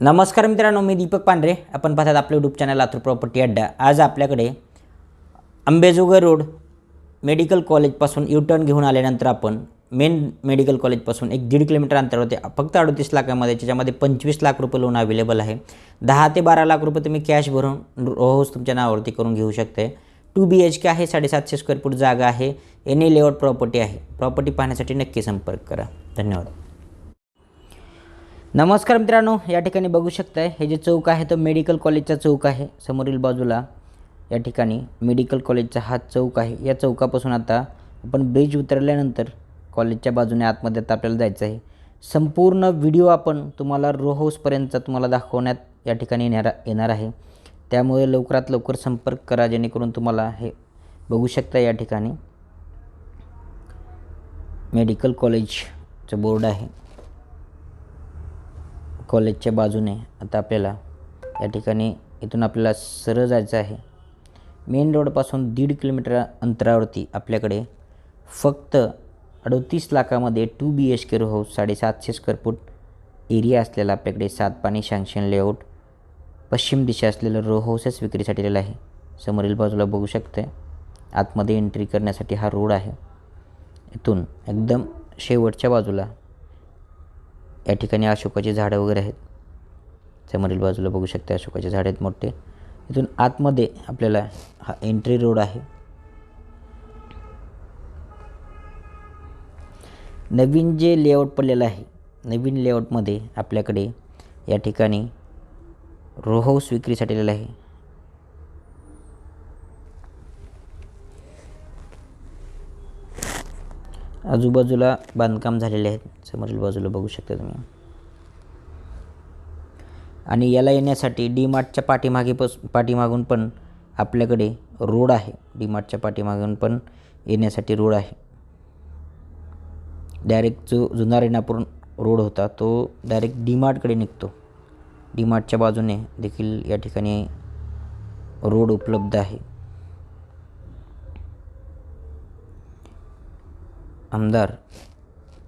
नमस्कार मित्रांनो मी दीपक पांढरे. आपण पाहतात आपलं यूट्यूब चॅनल लातूर प्रॉपर्टी अड्डा. आज आपल्याकडे अंबेजोगाई रोड मेडिकल कॉलेजपासून यू टर्न घेऊन आल्यानंतर आपण मेन मेडिकल कॉलेजपासून एक दीड किलोमीटर अंतरावरती फक्त अडतीस लाखामध्ये त्याच्यामध्ये पंचवीस लाख रुपये लोन अवेलेबल आहे. दहा ते बारा लाख रुपये तुम्ही कॅश भरून रोज तुमच्या नावावरती करून घेऊ शकते. टू बी एच के आहे साडेसातशे स्क्वेअर फूट जागा आहे. एनी लेआउट प्रॉपर्टी आहे. प्रॉपर्टी पाहण्यासाठी नक्की संपर्क करा. धन्यवाद. नमस्कार मित्रांनो या ठिकाणी बघू शकताय हे जे चौक आहे तो मेडिकल कॉलेजचा चौक आहे. समोरील बाजूला या ठिकाणी मेडिकल कॉलेजचा हा चौक आहे. या चौकापासून आता आपण ब्रिज उतरल्यानंतर कॉलेजच्या बाजूने आतमध्ये आता आपल्याला जायचं आहे. संपूर्ण व्हिडिओ आपण तुम्हाला रो हाऊसपर्यंतचा तुम्हाला दाखवण्यात या ठिकाणी येणार येणार आहे. त्यामुळे लवकरात लवकर संपर्क करा जेणेकरून तुम्हाला हे बघू शकता या ठिकाणी मेडिकल कॉलेजचं बोर्ड आहे. कॉलेजच्या बाजूने आता आपल्याला या ठिकाणी इथून आपल्याला सरळ जायचं आहे. मेन रोडपासून दीड किलोमीटर अंतरावरती आपल्याकडे फक्त अडतीस लाखामध्ये two B H K row house साडेसातशे स्क्वेअर फूट एरिया असलेला आपल्याकडे सात पाणी शँक्शन लेआउट पश्चिम दिशा असलेलं रो हाऊसच विक्रीसाठी आलेलं आहे. समोरील बाजूला बघू शकते. आतमध्ये एंट्री करण्यासाठी हा रोड आहे. इथून एकदम शेवटच्या बाजूला या ठिकाणी अशोकाची झाडं वगैरे आहेत. समोरील बाजूला बघू शकता अशोकाचे झाडं आहेत मोठे. इथून आतमध्ये आपल्याला हा एंट्री रोड आहे. नवीन जे लेआउट पडलेलं आहे नवीन लेआउटमध्ये आपल्याकडे या ठिकाणी रो हाऊस विक्रीसाठी आलेलं आहे. आजूबाजूला बांधकाम झालेले आहेत. समोरील बाजूला बघू शकता तुम्ही. आणि याला येण्यासाठी डी मार्टच्या पाठीमागे पस पाठीमागून पण आपल्याकडे रोड आहे. डी मार्टच्या पाठीमागून पण येण्यासाठी रोड आहे. डायरेक्ट जो जुना रेणापूर रोड होता तो डायरेक्ट डी मार्टकडे निघतो. डी मार्टच्या बाजूने देखील या ठिकाणी रोड उपलब्ध आहे. आमदार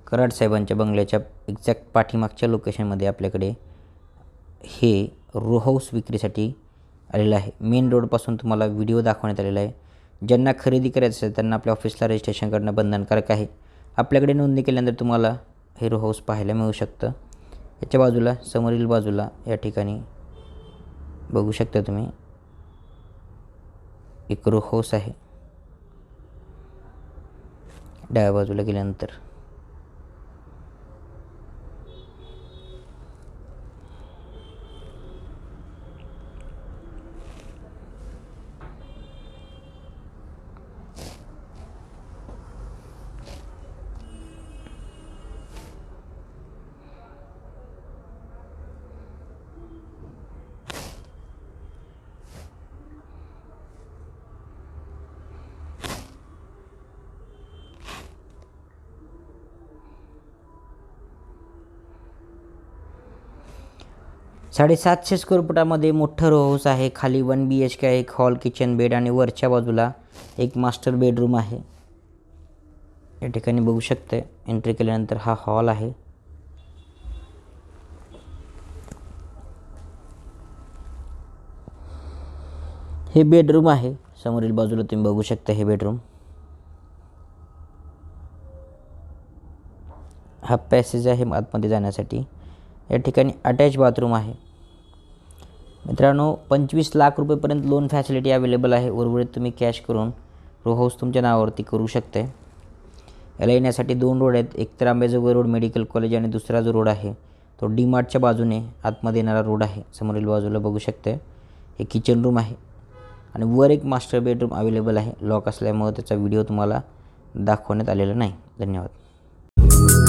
कराड साहेबांच्या बंगल्याच्या एक्झॅक्ट पाठीमागच्या लोकेशनमध्ये आपल्याकडे हे रो हाऊस विक्रीसाठी आलेलं आहे. मेन रोडपासून तुम्हाला व्हिडिओ दाखवण्यात आलेला आहे. ज्यांना खरेदी करायचं असेल त्यांना आपल्या ऑफिसला रजिस्ट्रेशन करणं बंधनकारक आहे. आपल्याकडे नोंदणी केल्यानंतर तुम्हाला हे रो हाऊस पाहायला मिळू शकतं. याच्या बाजूला समोरील बाजूला या ठिकाणी बघू शकता तुम्ही. एक रो हाऊस आहे. डाव्या बाजूला गेल्यानंतर. साडेसातशे स्क्वेअर फुटामध्ये मोठं रो हाऊस आहे. खाली वन बी एच के आहे एक हॉल किचन बेड आणि वरच्या बाजूला एक मास्टर बेडरूम आहे. या ठिकाणी बघू शकते एंट्री केल्यानंतर हा हॉल आहे. हे बेडरूम आहे. समोरील बाजूला तुम्ही बघू शकता हे बेडरूम हा पॅसेज आहे आतमध्ये जाण्यासाठी. या ठिकाणी अटॅच बाथरूम आहे. मित्रांनो पंचवीस लाख रुपयेपर्यंत लोन फॅसिलिटी अवेलेबल आहे. उर्वरित तुम्ही कॅश करून रो हाऊस तुमच्या नावावरती करू शकते याला येण्यासाठी दोन रोड आहेत. एक तर आंबेजोगाई रोड मेडिकल कॉलेज आणि दुसरा जो रोड आहे तो डी मार्टच्या बाजूने आतमध्ये येणारा रोड आहे. समोरील बाजूला बघू शकते हे किचन रूम आहे आणि वर एक मास्टर बेडरूम अवेलेबल आहे. लॉक असल्यामुळे त्याचा व्हिडिओ तुम्हाला दाखवण्यात आलेला नाही. धन्यवाद.